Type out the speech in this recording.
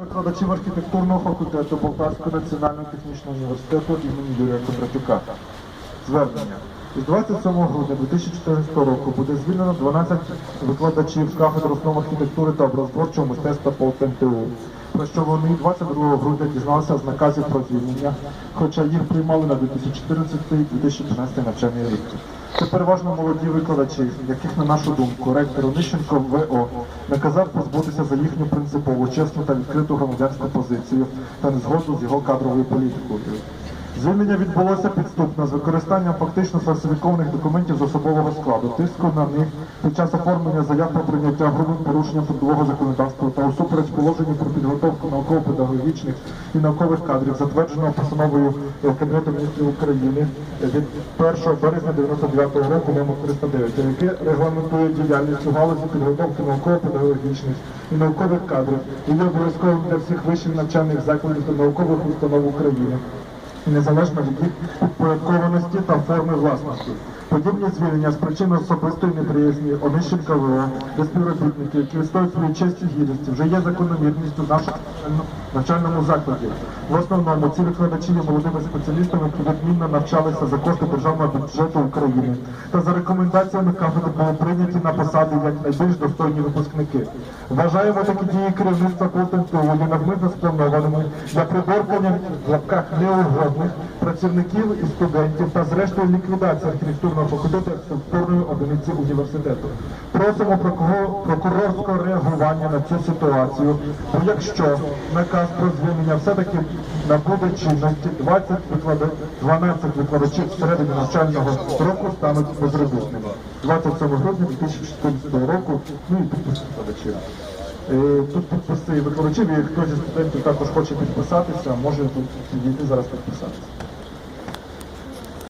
Викладачів архітектурного факультету Полтавського національного технічного університету імені Юрія Кондратюка. Звернення. З 27 грудня 2014 року буде звільнено 12 викладачів кафедри основ архітектури та образотворчого мистецтва по ТМТУ, про що вони 22 грудня дізналися з наказів про звільнення, хоча їх приймали на 2014-2015 навчальний рік. Це переважно молоді викладачі, яких, на нашу думку, ректор Онищенко ВО наказав позбутися за їхню принципову, чесну та відкриту громадянську позицію та незгоду з його кадровою політикою. Звільнення відбулося підступно з використанням фактично фальсифікованих документів з особового складу, тиску на них під час оформлення заяв про прийняття грубим порушенням трудового законодавства та усупереч положенню про підготовку науково-педагогічних і наукових кадрів, затвердженого постановою Кабінету міністрів України від 1 березня 99 року номер 309, яке регламентує діяльність у галузі підготовки науково-педагогічних і наукових кадрів і є обов'язковим для всіх вищих навчальних закладів та наукових установ України і незалежно від їх підпорядкованості та форми власності. Подібні звільнення з причин особистої неприязні Онищенка ВО та співробітники, які відстоюють свою честь і гідність, вже є закономірністю в нашому навчальному- закладі. В основному ці викладачі є молодими спеціалістами, які відмінно навчалися за кошти державного бюджету України та за рекомендаціями кафедри були прийняті на посади як найбільш достойні випускники. Вважаємо такі дії керівництва КУЛТНТУ є навмисно спланованими для приборкання в лапках неугодних працівників і студентів та зрештою ліквідації архітектурного факультету як структурної одиниці університету. Просимо прокурор- прокурорського реагування на цю ситуацію, бо якщо наказ про звільнення все-таки набуде чинності 20 виклада- 12 викладачів всередині навчального року стануть безробітними. 27 грудня 2014 року, ну і підпис викладачів. Е, Тут підписи викладачів, і хтось зі студентів також хоче підписатися, може тут підійти зараз підписатися.